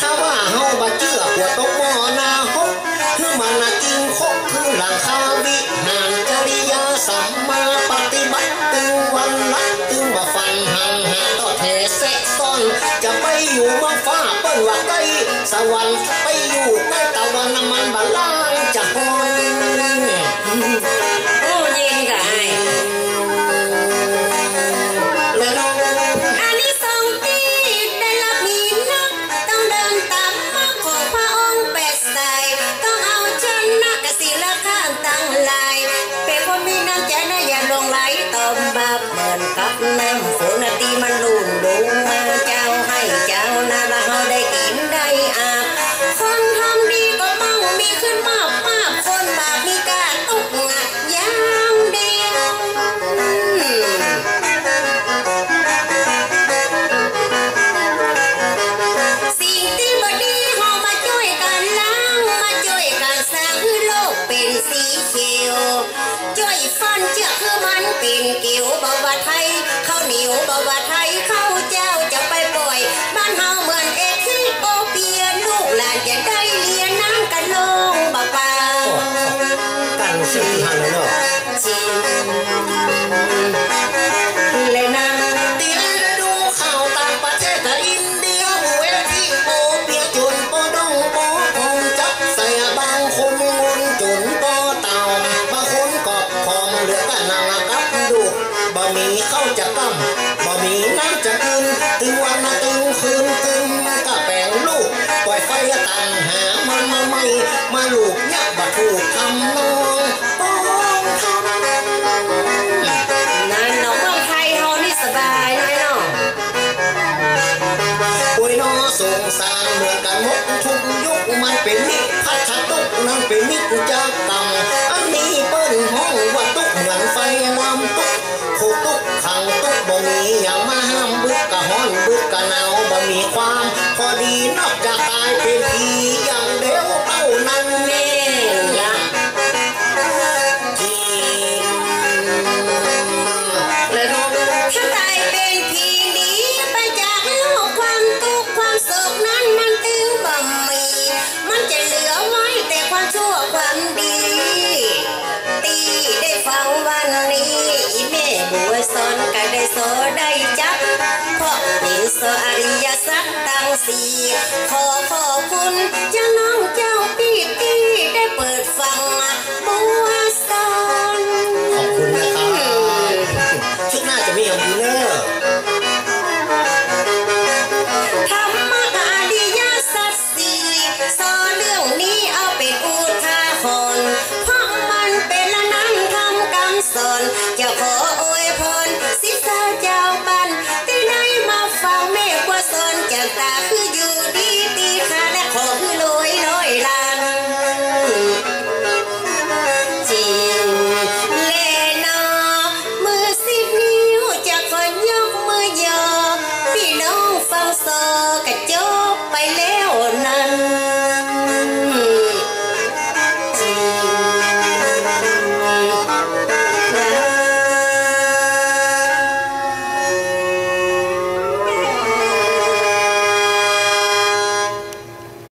ถ้าว่าเฮาบ่เชื่อปวดตกหม้อนาฮกคือมันน่ะจริงคกคือหลังคาวิหารจริยาสัมมาปฏิบัติตึงวันละตึงว่าฟันหังหาต่อเทเสะซ่อน จะไปอยู่เมืองฟ้าเปิ้นว่าใกล้สวรรค์ไปอยู่ใกล้ตะวันาปเหมือนกับน้ำฝนนะตีมันลุ่นลงมาเจ้าให้เจ้านาละเฮาได้กินได้อาบคนทำดีก็ต้องมี บาวาไทยข้าวเจ้าจะไปปล่อย บ้านเฮาเหมือนเอธิโอเปียลูกหลานจะได้เรียนน้ำกันลงบ่เปล่าตั้งสิหันเลยเนาะจริงเลยนะตีได้ดูข่าวต่างประเทศแต่อินเดียเวทีโอเปียจนปอดองปอทองจับใส่บางคนงนจนปอเต่าบางคนกอบทองเหลือแต่นางกับดูกบ่มีเข้าจะตั้ม หามันมาไม่มาลูกยักบ่ถูกทำนองปองทำนายน้องเมืองไทยเฮานี่สบายนายน้องโอ้ยนอสงสารเมือนกันมดทุกยุคมันเป็นนิพัฒตุกนั่นเป็นนิจจากรรมอันนี้เปิ้นห้องว่าตุกเหมือนไฟลำตุกโคตุกขังตุกบ่มีอย่างมาห้ามบึกกะฮ้อนบึกกะหนาวบ่มีความพอดีนอกจากตา สอริยสัจตังสีขอขอบคุณเจ้าน้องเจ้าพี่ที่ได้เปิด